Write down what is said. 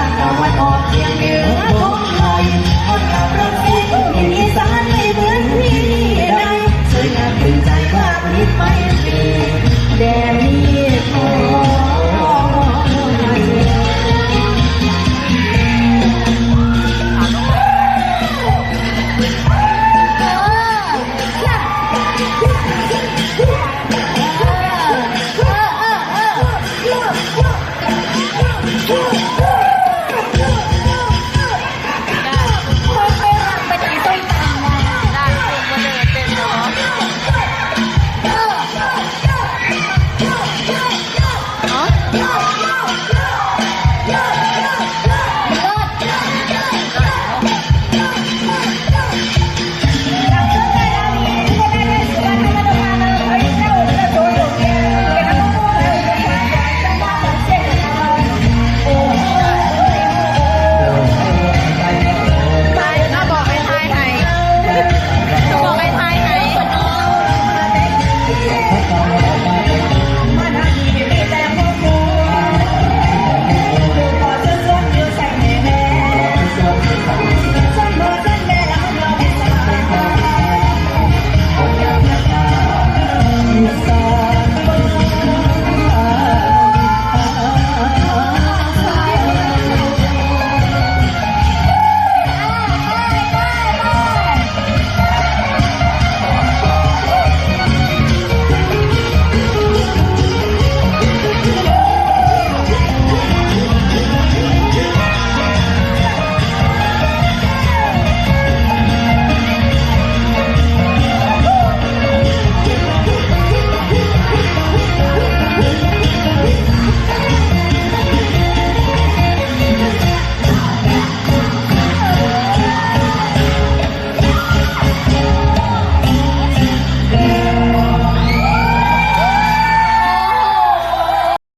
านภาวันออกเฉียงเหนือของไทยคนกับรถเสียงอีสานไม่เหมือ Yeah!